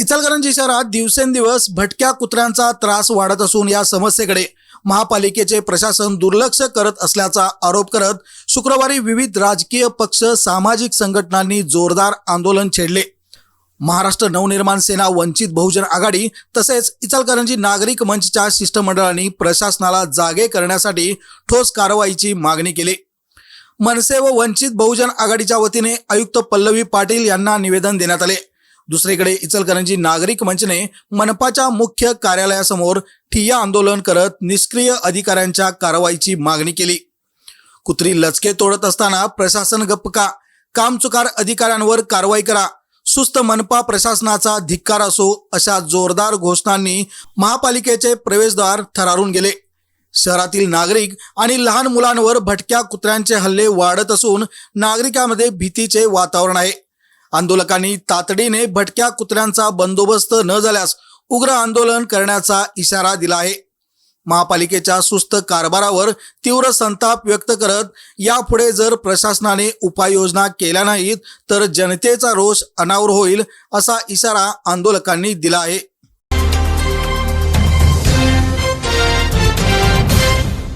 इचलकरंजी शहरात दिवसेंदिवस भटक्या कुत्र्यांचा त्रास वाढत असून या समस्येकडे महापालिकेचे प्रशासन दुर्लक्ष करत असल्याचा आरोप करत शुक्रवारी विविध राजकीय पक्ष सामाजिक संघटनांनी जोरदार आंदोलन छेडले. महाराष्ट्र नवनिर्माण सेना वंचित बहुजन आघाडी तसेच इचलकरंजी नागरिक मंचच्या शिष्टमंडळांनी प्रशासनाला जागे करण्यासाठी ठोस कारवाईची मागणी केली. मनसे व वंचित बहुजन आघाडीच्या वतीने आयुक्त पल्लवी पाटील यांना निवेदन देण्यात आले. दुसरीकडे इचलकरंजी नागरिक मंचने मनपाच्या मुख्य कार्यालयासमोर ठिय्या आंदोलन करत निष्क्रिय अधिकाऱ्यांच्या कारवाईची मागणी केली. कुत्री लचके तोडत असताना प्रशासन गप्प का. कामचुकार अधिकाऱ्यांवर कारवाई करा. सुस्त मनपा प्रशासनाचा धिक्कार असो अशा जोरदार घोषणांनी महापालिकेचे प्रवेशद्वार थरारून गेले. शहरातील नागरिक आणि लहान मुलांवर भटक्या कुत्र्यांचे हल्ले वाढत असून नागरिकांमध्ये भीतीचे वातावरण आहे. आंदोलकांनी तातडीने भटक्या कुत्र्यांचा बंदोबस्त न झाल्यास उग्र आंदोलन करण्याचा इशारा दिला आहे. महापालिकेच्या सुस्त कारभारावर तीव्र संताप व्यक्त करत यापुढे जर प्रशासनाने उपाययोजना केल्या नाहीत तर जनतेचा रोष अनावर होईल असा इशारा आंदोलकांनी दिला आहे.